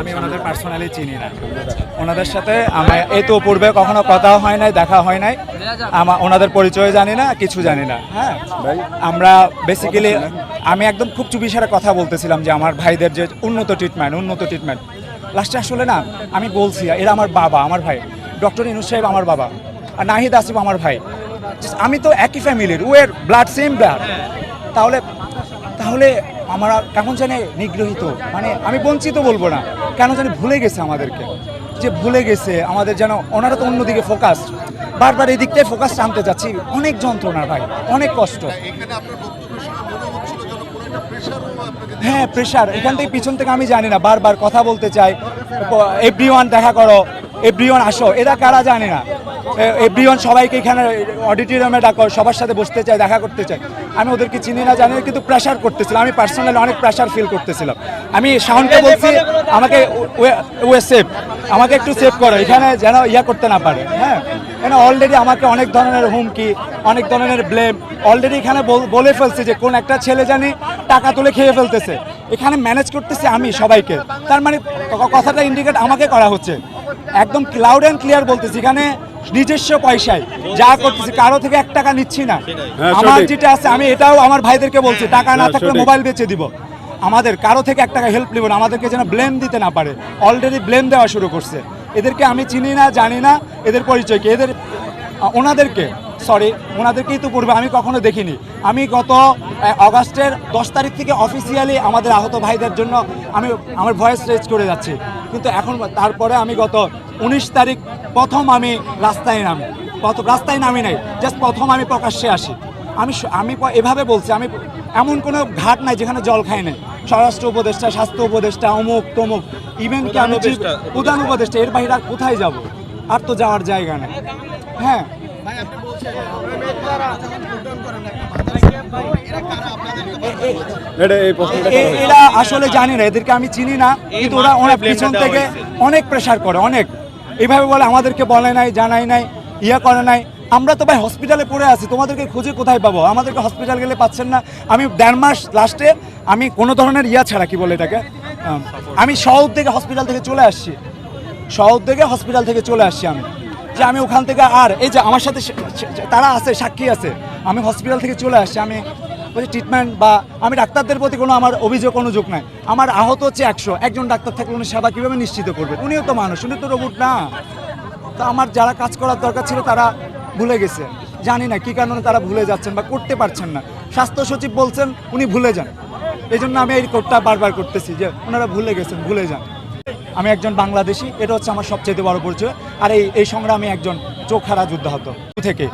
আমি ওনাদের পার্সোনালি চিনি না। ওনাদের সাথে আমার এই তো পূর্বে কখনো কথাও হয় নাই দেখা হয় নাই। আমার ওনাদের পরিচয় জানি না কিছু জানি না। হ্যাঁ আমরা বেসিক্যালি আমি একদম খুব চুপিসারে কথা বলতেছিলাম যে আমার ভাইদের যে উন্নত ট্রিটমেন্ট উন্নত ট্রিটমেন্ট লাস্টে আসলে না আমি বলছি এরা আমার বাবা আমার ভাই। ডক্টর ইনুস সাহেব আমার বাবা আর নাহিদ আসিফ আমার ভাই। আমি তো একই ফ্যামিলির ওয়ের ব্লাড সেম ব্লাড তাহলে তাহলে আমরা কেমন জানে নিগৃহীত। মানে আমি বঞ্চিত বলব না। কেন জানি ভুলে গেছে আমাদেরকে। যে ভুলে গেছে আমাদের যেন ওনারা তো অন্যদিকে ফোকাস বারবার এই দিকটায় ফোকাস টানতে যাচ্ছি। অনেক যন্ত্রণা ভাই অনেক কষ্ট। এখানে যেন হ্যাঁ প্রেশার এখান থেকে পিছন থেকে আমি জানি না বারবার কথা বলতে চাই। এভরি ওয়ান দেখা করো এভরি আসো। এরা কারা জানে না? এভরি সবাইকে এখানে অডিটোরিয়ামে ডাকো সবার সাথে বসতে চাই দেখা করতে চাই আমি ওদেরকে চিনি না জানি কিন্তু প্রেশার করতেছিলাম। আমি পার্সোনালি অনেক প্রেশার ফিল করতেছিলাম। আমি শাওনকে বলছি আমাকে ওয়ে সেভ আমাকে একটু সেভ করো এখানে যেন ইয়া করতে না পারে। হ্যাঁ? এখানে অলরেডি আমাকে অনেক ধরনের হুমকি অনেক ধরনের ব্লেম অলরেডি এখানে বলে ফেলছে যে কোন একটা ছেলে জানি টাকা তুলে খেয়ে ফেলতেছে। এখানে ম্যানেজ করতেছে আমি সবাইকে। তার মানে কথাটা ইন্ডিকেট আমাকে করা হচ্ছে। একদম ক্লাউড অ্যান্ড ক্লিয়ার বলতেছি। এখানে নিজস্ব পয়সায় যা করতেছি কারও থেকে এক টাকা নিচ্ছি না। হ্যাঁ, আমার যেটা আছে আমি এটাও আমার ভাইদেরকে বলছি টাকা না হ্যাঁ, থাকলে মোবাইল বেচে দিব। আমাদের কারও থেকে এক টাকা হেল্প নেব না আমাদেরকে যেন ব্লেম দিতে না পারে। অলরেডি ব্লেম দেওয়া শুরু করছে। এদেরকে আমি চিনি না জানি না এদের পরিচয় কি? এদের ওনাদেরকে সরি ওনাদেরকেই তো পূর্বে আমি কখনো দেখিনি। আমি গত অগাস্টের দশ তারিখ থেকে অফিসিয়ালি আমাদের আহত ভাইদের জন্য আমি আমার ভয়েস রেজ করে যাচ্ছি। কিন্তু এখন তারপরে আমি গত উনিশ তারিখ প্রথম আমি রাস্তায় নামি প্রথম রাস্তায় নামি নাই জাস্ট প্রথম আমি প্রকাশ্যে আসি। আমি আমি এভাবে বলছি আমি এমন কোনো ঘাট নাই যেখানে জল খাই নাই। স্বরাষ্ট্র উপদেষ্টা স্বাস্থ্য উপদেষ্টা অমুক তমুক ইভেন কি আমি প্রধান উপদেষ্টা এর বাইরে আর কোথায় যাব? আর তো যাওয়ার জায়গা নেই। হ্যাঁ। এ- এ- এরা আসলে জানি না এদেরকে আমি চিনি না কিন্তু ওরা অনেক পিছন থেকে অনেক প্রেশার করে অনেক। এইভাবে বলে আমাদেরকে বলে নাই, জানাই নাই, ইয়া করে নাই। আমরা তো ভাই হসপিটালে পড়ে আছি, তোমাদেরকে খুঁজে কোথায় পাবো? আমাদেরকে হসপিটাল গেলে পাচ্ছেন না। আমি দেড় মাস লাস্টে আমি কোনো ধরনের ইয়া ছাড়া, কি বলে এটাকে? আমি শহর থেকে হসপিটাল থেকে চলে আসছি। শহর থেকে হসপিটাল থেকে চলে আসছি আমি। যে আমি ওখান থেকে আর, এই যে আমার সাথে তারা আছে, সাক্ষী আছে। আমি হসপিটাল থেকে চলে আসছি, আমি বলছি ট্রিটমেন্ট বা আমি ডাক্তারদের প্রতি কোনো আমার অভিযোগ অনুযোগ নাই। আমার আহত হচ্ছে একশো। একজন ডাক্তার থাকলে উনি সেবা কীভাবে নিশ্চিত করবে? উনিও তো মানুষ, উনি তো রোবট না। তো আমার যারা কাজ করার দরকার ছিল, তারা ভুলে গেছে। জানি না কী কারণে তারা ভুলে যাচ্ছেন বা করতে পারছেন না। স্বাস্থ্য সচিব বলছেন, উনি ভুলে যান। এই জন্য আমি এই কোর্টটা বারবার করতেছি যে ওনারা ভুলে গেছেন, ভুলে যান। আমি একজন বাংলাদেশি, এটা হচ্ছে আমার সবচেয়ে বড় পরিচয়। আর এই এই সংগ্রামে একজন চোখ হারা যোদ্ধা হতো শুরু থেকে।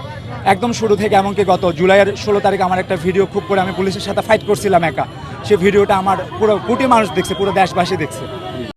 একদম শুরু থেকে এমনকি গত জুলাইয়ের ষোলো তারিখ আমার একটা ভিডিও খুব করে আমি পুলিশের সাথে ফাইট করছিলাম একা। সে ভিডিওটা আমার পুরো কোটি মানুষ দেখছে, পুরো দেশবাসী দেখছে।